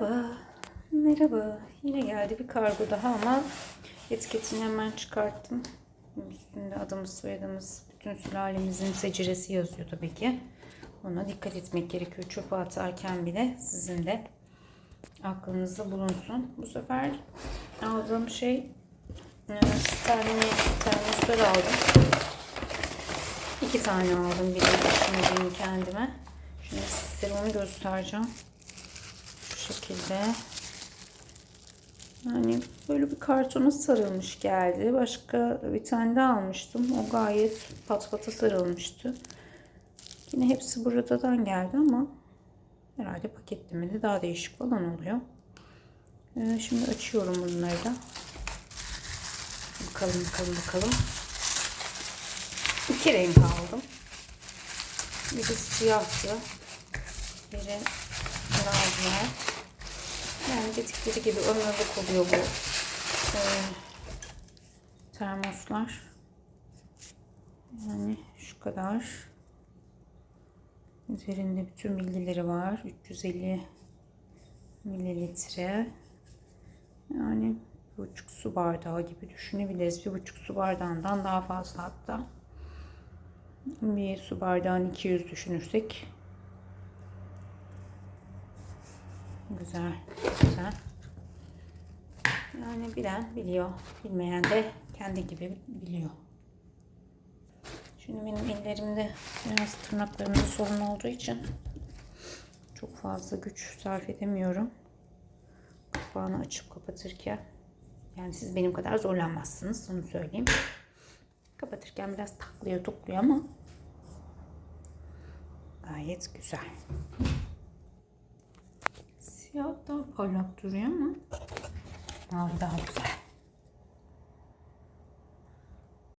Merhaba. Merhaba. Yine geldi bir kargo daha ama etiketini hemen çıkarttım. Üstünde adımız, soyadımız, bütün sülalemizin seciresi yazıyor tabii ki. Ona dikkat etmek gerekiyor. Çöpe atarken bile sizin de aklınızda bulunsun. Bu sefer aldığım şey e, termini, termoslar aldım. İki tane aldım. Birini birini kendime. Şimdi size onu göstereceğim. Şekilde. Yani böyle bir kartona sarılmış geldi. Başka bir tane daha almıştım. O gayet pat pata sarılmıştı. Yine hepsi buradan geldi ama herhalde paketlemede daha değişik falan oluyor. Ee, şimdi açıyorum bunları da. Bakalım bakalım bakalım. İki renk aldım. Biri siyahtı. Biri lacivert. Dedikleri gibi ömürlük oluyor bu e, termoslar. Yani şu kadar. Üzerinde bütün bilgileri var. 350 mililitre. Yani bir buçuk su bardağı gibi düşünebiliriz. Bir buçuk su bardağından daha fazla hatta. Bir su bardağın 200 düşünürsek Güzel, güzel. Yani bilen biliyor, bilmeyen de kendi gibi biliyor. Şimdi benim ellerimde biraz tırnaklarımda sorun olduğu için çok fazla güç sarf edemiyorum. Kapağını açıp kapatırken. Yani siz benim kadar zorlanmazsınız, onu söyleyeyim. Kapatırken biraz taklıyor, topluyor ama gayet güzel. Siyah daha parlak duruyor ama mavi daha güzel.